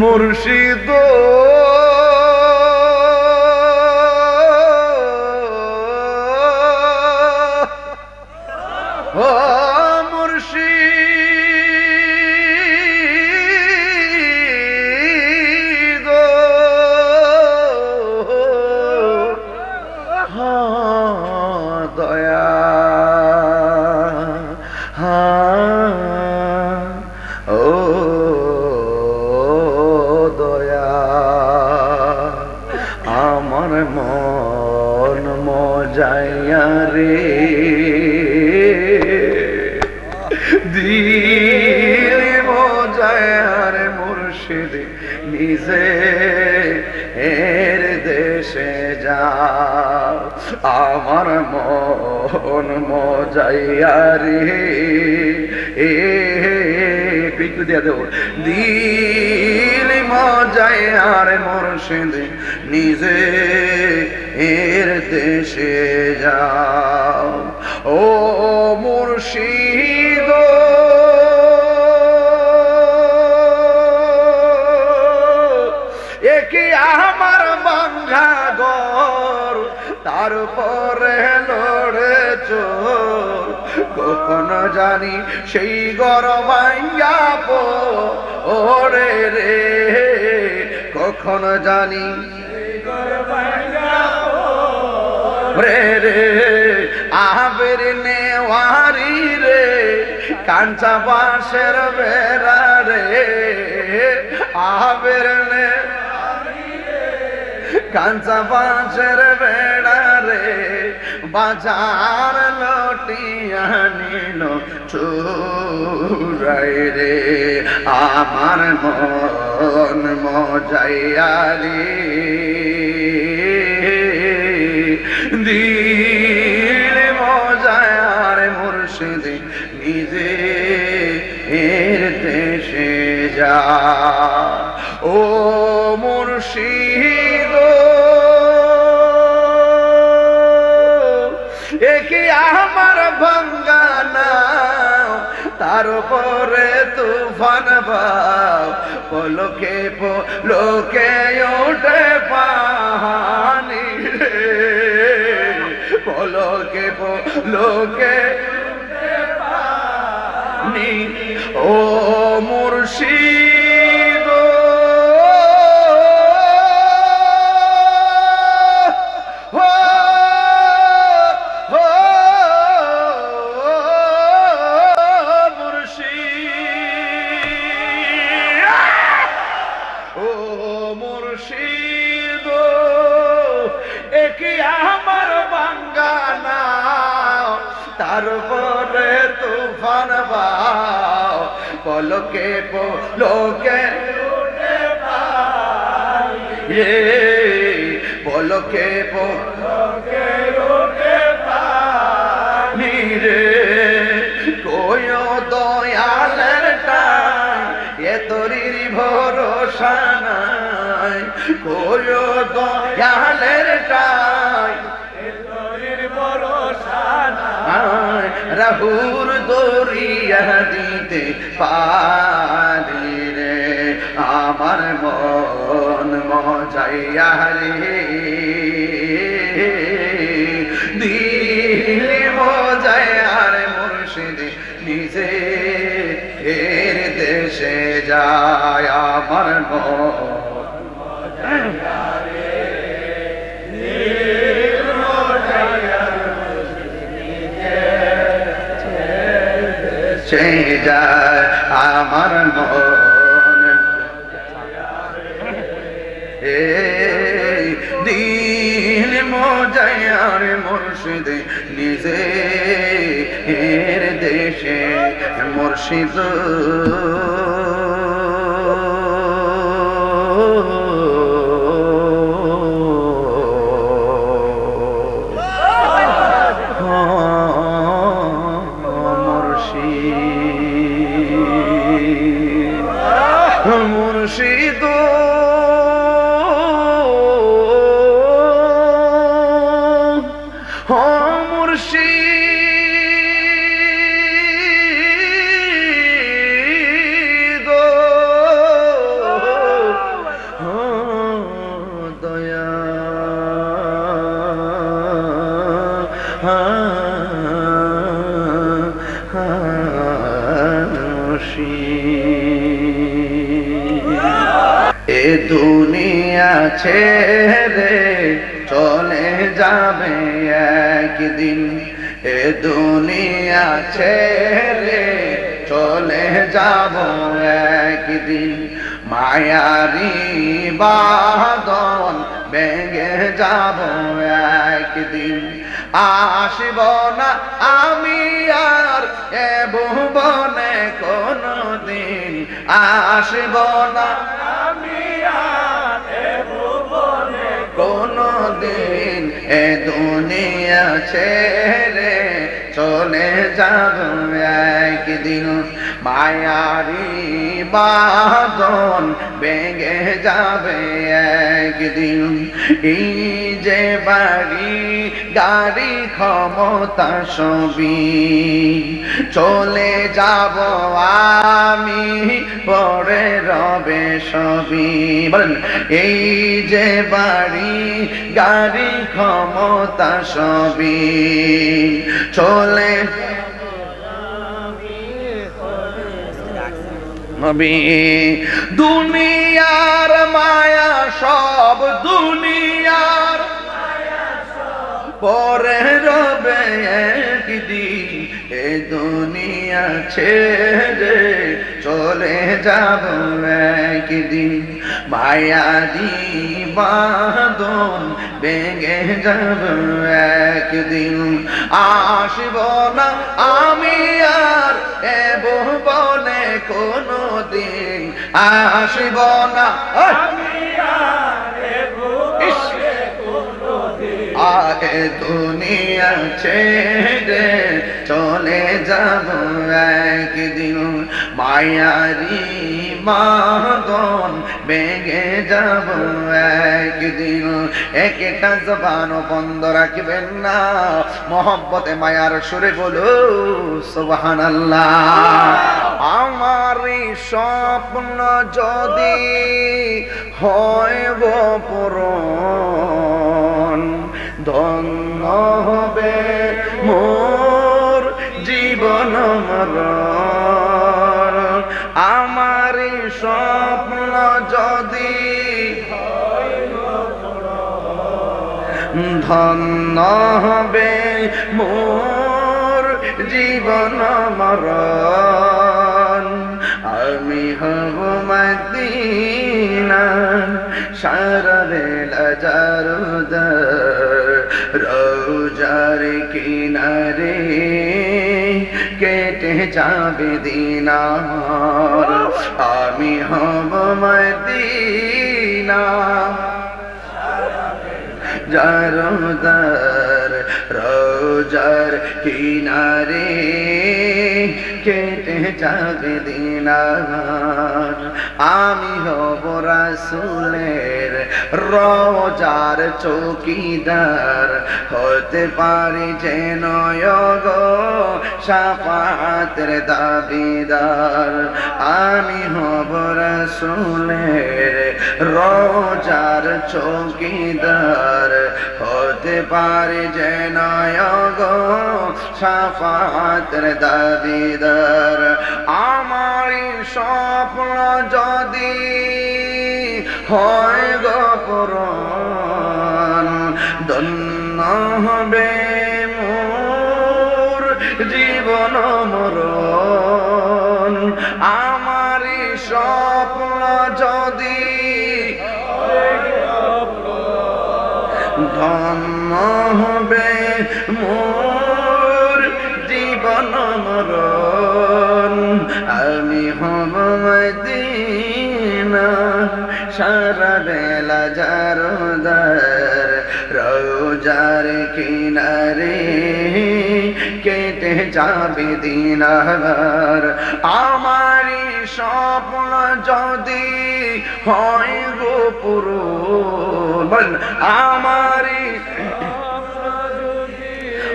মুর্শিদ আমার মন মজাইয়ারি এ একটু দিয়া দেবো দিল মজায়ার মুর্শিদ, নিজে এর দেশে যাও। ও মুর্শিদ তারপরে লড়ে চোর। কখন জানি সেই গর ভাঙ্গা পো ওরে রে। কখন জানি রে। আবের নেওয়ারি রে, কাঞ্চা বাঁশের বেড়া রে। আবের নে কাঞ্চা বাঁশের বেড়া রে বাজার লটিয়া নিল চুরাই রে। আমার মন মজাইয়ারি তারপরে তুফান ভাব পলকে পলকে ওঠে পাহানি পলকে পলকে ও মুর্শিদ মুর্শিদ ও মুর্শিদ একি আমার বাঙ্গানা তারপরে তুফান বাও, পলকে পলকে পলকে পলকে রে কোয় দয়ালের টাই এ তরির ভরসা কোয় দয়ালের রাহুর দরিয়া দিতে পারি রে, আমার মন মজাইয়া রে। দিল মজায়ার মুর্শিদ নিজে এর দেশে যায়, আমার মন মুর্শিদ দুনিয়া ছেড়ে চলে যাবে একদিন। এ দুনিয়া ছেড়ে চলে যাব একদিন। মায়ারি বাদন ভেঙে যাব একদিন। আসব না আমি আর এ ভুবনে কোনো দিন আসব না ছেড়ে চলে যাব একদিন। মায়ারি বাদন ভেঙে যাবে একদিন। এই যে বাড়ি, গাড়ি, ক্ষমতা সবই চলে যাব আমি, পরে রবে সবই। বলেন, এই যে বাড়ি, গাড়ি, ক্ষমতা সবই চলে দুনিয়ার মায়া সব দুনিয়ার। পরে রবে একদিন এ দুনিয়া ছেড়ে চলে যাব একদিন। মায়াদি বাদন ভেঙে যাব একদিন। আসব না আমি আর এ বনে কোনো দিন আসব না! আগে দুনিয়া ছেড়ে চলে যাব একদিন। মায়ারি মাদন বেগে যাব একদিন। একটা জবান বন্ধ রাখবেন না। মোহব্বতে, মায়ার সুরে বলো সুবাহান আমার স্বপ্ন যদি হয় পূরণ, ধন্য হবে মোর জীবন মরণ। ধন্য হবে মোর জীবন মরণ। আমি হব মদিনা সারা বেলা জারুদার রোজার কিনারে কেটে যাবে দিনার। আমি হব মদিনা জারদার রোজার কিনারে কেটে যাবে দিনার? আমি হব রাসুলের রোজার চৌকিদার। হতে পারি যেন গো সাফাতের দাবিদার। আমি হব রাসুলের রোজার চৌকিদার। হতে পারে যেন গো সাফাতের দাবিদার। আমার স্বপ্ন যদি হয় গো পুরন ধন্য হবে মোর জীবন মরণ। আমার স্বপ্ন যদি ধন্য হবে মোর সারা বেলা জারদার রোজার কিনারে কেটে যাবে দিনার। আমারই স্বপ্ন যদি হয় গো পুরন আমারই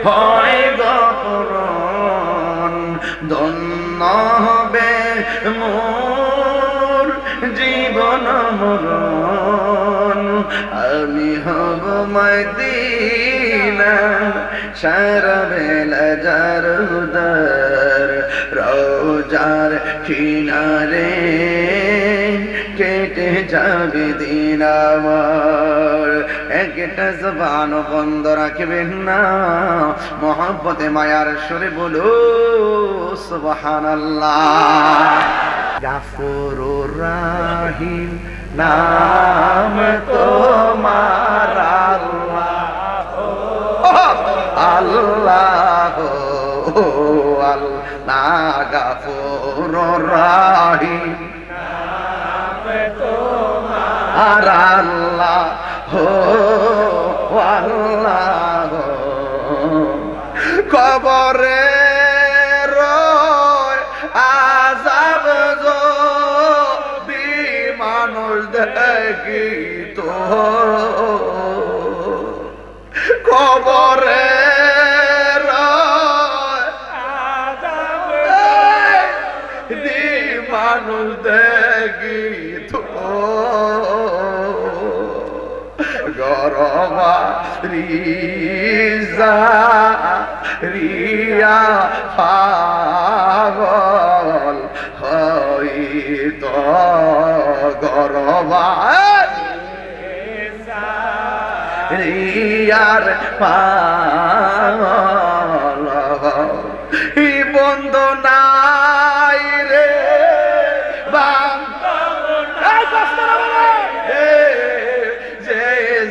হয় গো পুরন ধন্য হবে মোর জীবন মরণ। আমি হব মদিনা, সারা বেলা জারুদার রোজার কিনারে কেটে যাবে দিন আমার। একটা জবান বন্ধ রাখবেন না, মহব্বতে মায়ার সুরে বলো সুবহানাল্লাহ। গাফুরুর রাহিম নাম তোমার আল্লাহ। আল্লাহ গাফুরুর রাহিম আর আল্লাহ হো আল্লাহ। কবরে রয় দি মানুষ দেখি তো গরমা রিজা রিয়া পাগল হইত গরমা পাগল ই বন্ধ নাই রে। যে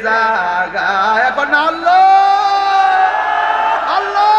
জাগায় এখন আল্লাহ। আল্লাহ।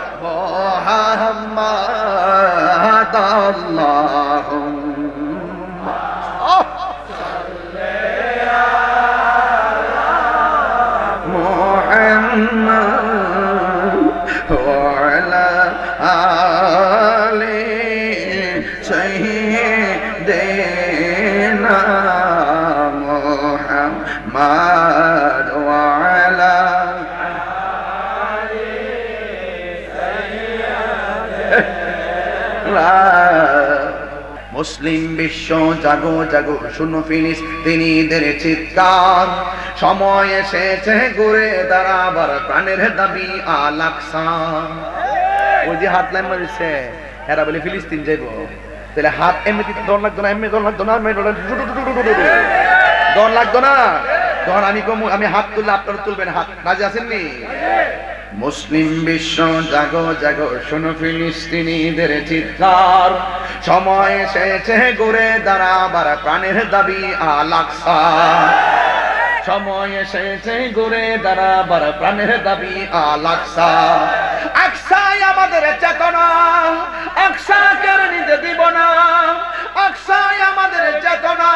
মোহাম্মদ মুসলিম বিশ্ব জাগো জাগো শুনো ফিলিস্তিনিদের চিৎকার। সময় এসেছে ঘুরে দাঁড়াবার প্রাণের দাবি আলাকসা ওই যে হাত লাইন মারিছে এরা বলে ফিলিস্তিন যাইব। তাহলে হাত এমনি দর লাগতো না এমনি দর লাগতো না দর লাগতো না, দর লাগতো না? তখন আমি কমু আমি হাত তুললে আপনারা তুলবেন হাত। রাজি আছেননি মুসলিম বিশ্ব জাগো জাগো, শোনো ফিলিস্তিনিদের চিৎকার। সময় এসেছে ঘুরে দাঁড়াবার, প্রাণের দাবি আলাকসা সময় এসেছে ঘুরে দাঁড়াবার, প্রাণের দাবি আলাকসা আকসাই আমাদের চেতনা, আকসাকে নিতে দিব না। আকসাই আমাদের চেতনা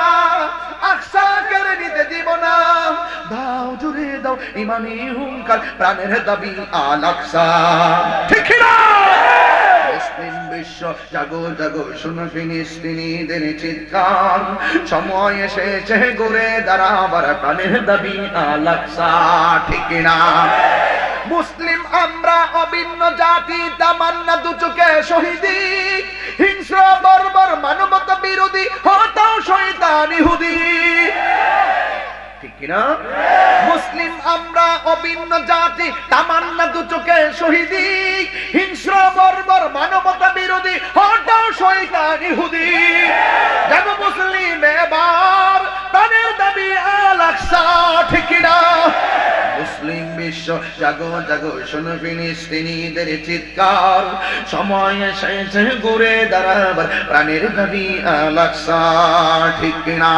ইমানি হুঙ্কার প্রাণের দাবি আলাকসা। ঠিক না! মুসলিম বিশ্ব জাগো জাগো শুনো ফিলিস্তিনিদের চিৎকার। সময় এসেছে ঘুরে দাঁড়াবার প্রাণের দাবি আলাকসা। ঠিক না। মুসলিম আমরা অভিন্ন জাতি তামান্না দু চোখে শহীদি। হিংস্র বর্বর মানবতা বিরোধী হতাও শয়তান ইহুদি। ঠিক কিনা মুসলিম আমরা অভিন্ন জাতি, তামান্না দু চোখে শহীদি, হিংস্র, বর্বর, মানবতা বিরোধী হটাও শয়তান ইহুদি। যাব মুসলিম এবার প্রাণের দাবি আলাকসা ঠিক কিনা? মুসলিম বিশ্ব, জাগো জাগো, শোনো ফিলিস্তিনিদের চিৎকার। সময় এসেছে ঘুরে দাঁড়াবার, প্রাণের দাবি আলাকসা ঠিক কিনা?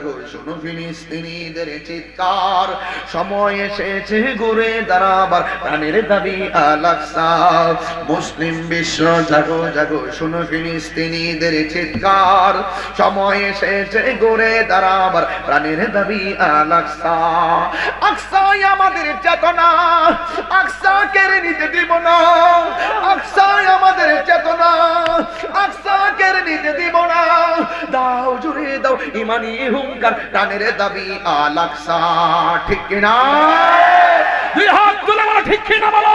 জাগো শোনো ফিলিস্তিনিদের চিৎকার। সময় এসেছে ঘুরে দাঁড়াবার, প্রাণের দাবি আলাকসা মুসলিম বিশ্ব জাগো জাগো, শোনো ফিলিস্তিনিদের চিৎকার। সময় এসেছে ঘুরে দাঁড়াবার, প্রাণের দাবি আলাকসা আকসাই আমাদের চেতনা আকসা কেড়ে নিতে দিব না আমাদের চেতনা আকসা কেড়ে নিতে দিব না দাও, জুড়ে দাও, ইমানি হুঙ্কার টানের দাবি আলাকসা ঠিক কিনা? দুই হাত তুলে বলো ঠিক কিনা বলো?